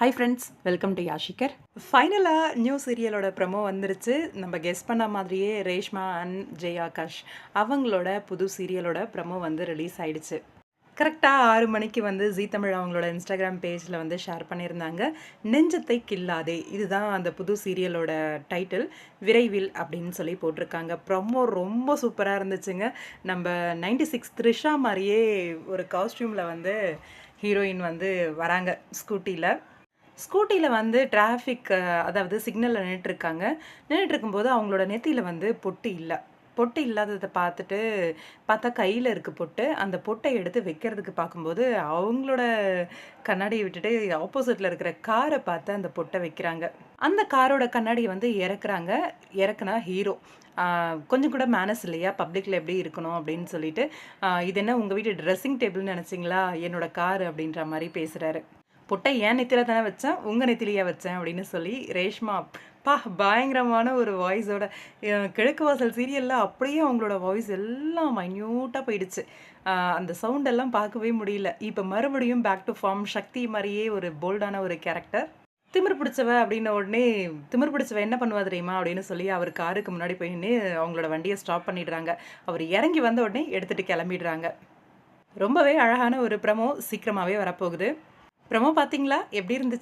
High friends welcome to யாஷிகர் ஃபைனலாக new சீரியலோட promo வந்துருச்சு. நம்ம கெஸ் பண்ண மாதிரியே ரேஷ்மா அண்ட் ஜெய் ஆகாஷ் அவங்களோட புது சீரியலோட ப்ரமோ வந்து ரிலீஸ் ஆயிடுச்சு. கரெக்டாக ஆறு மணிக்கு வந்து ஜீ தமிழ் அவங்களோட இன்ஸ்டாகிராம் பேஜில் வந்து ஷேர் பண்ணியிருந்தாங்க. நெஞ்சத்தை கில்லாதே இதுதான் அந்த புது சீரியலோட டைட்டில் விரைவில் அப்படின்னு சொல்லி போட்டிருக்காங்க. ப்ரொமோ ரொம்ப சூப்பராக இருந்துச்சுங்க. நம்ம நைன்டி சிக்ஸ் த்ரிஷா மாதிரியே ஒரு காஸ்டியூமில் வந்து ஹீரோயின் வந்து வராங்க ஸ்கூட்டியில் ஸ்கூட்டியில் வந்து டிராஃபிக் அதாவது சிக்னலில் நின்றுட்டுருக்காங்க நின்றுட்டுருக்கும்போது அவங்களோட நெத்தியில் வந்து பொட்டு இல்லை. பொட்டு இல்லாததை பார்த்துட்டு பார்த்தா கையில் இருக்குது பொட்டு. அந்த பொட்டை எடுத்து வைக்கிறதுக்கு பார்க்கும்போது அவங்களோட கண்ணாடியை விட்டுட்டு ஆப்போசிட்டில் இருக்கிற காரை பார்த்து அந்த பொட்டை வைக்கிறாங்க. அந்த காரோட கண்ணாடியை வந்து இறக்குறாங்க. இறக்குனா ஹீரோ கொஞ்சம் கூட மேனஸ் இல்லையா? பப்ளிக்கில் எப்படி இருக்கணும் அப்படின்னு சொல்லிட்டு இது என்ன உங்கள் வீட்டு ட்ரெஸ்ஸிங் டேபிள்னு நினச்சிங்களா? என்னோட கார் அப்படின்ற மாதிரி பேசுகிறாரு பொட்டை ஏன் நெத்தியில் தானே வச்சேன் உங்கள் நெத்திலியா வச்சேன் அப்படின்னு சொல்லி ரேஷ்மா பா பயங்கரமான ஒரு வாய்ஸோட கிழக்கு வாசல் சீரியலில் அப்படியே அவங்களோட வாய்ஸ் எல்லாம் மைன்யூட்டாக போயிடுச்சு. அந்த சவுண்ட் எல்லாம் பார்க்கவே முடியல. இப்போ மறுபடியும் பேக் டு ஃபார்ம் சக்தி மாதிரியே ஒரு போல்டான ஒரு கேரக்டர் திமிர் பிடிச்சவ அப்படின்ன உடனே திமிர் பிடிச்சவ என்ன பண்ணுவா தெரியுமா அப்படின்னு சொல்லி அவர் காருக்கு முன்னாடி போய் நின்று அவங்களோட வண்டியை ஸ்டாப் பண்ணிடுறாங்க. அவர் இறங்கி வந்த உடனே எடுத்துகிட்டு கிளம்பிடுறாங்க. ரொம்பவே அழகான ஒரு ப்ரமோ சீக்கிரமாகவே வரப்போகுது. ப்ரமோ பார்த்தீங்களா எப்படி இருந்துச்சு?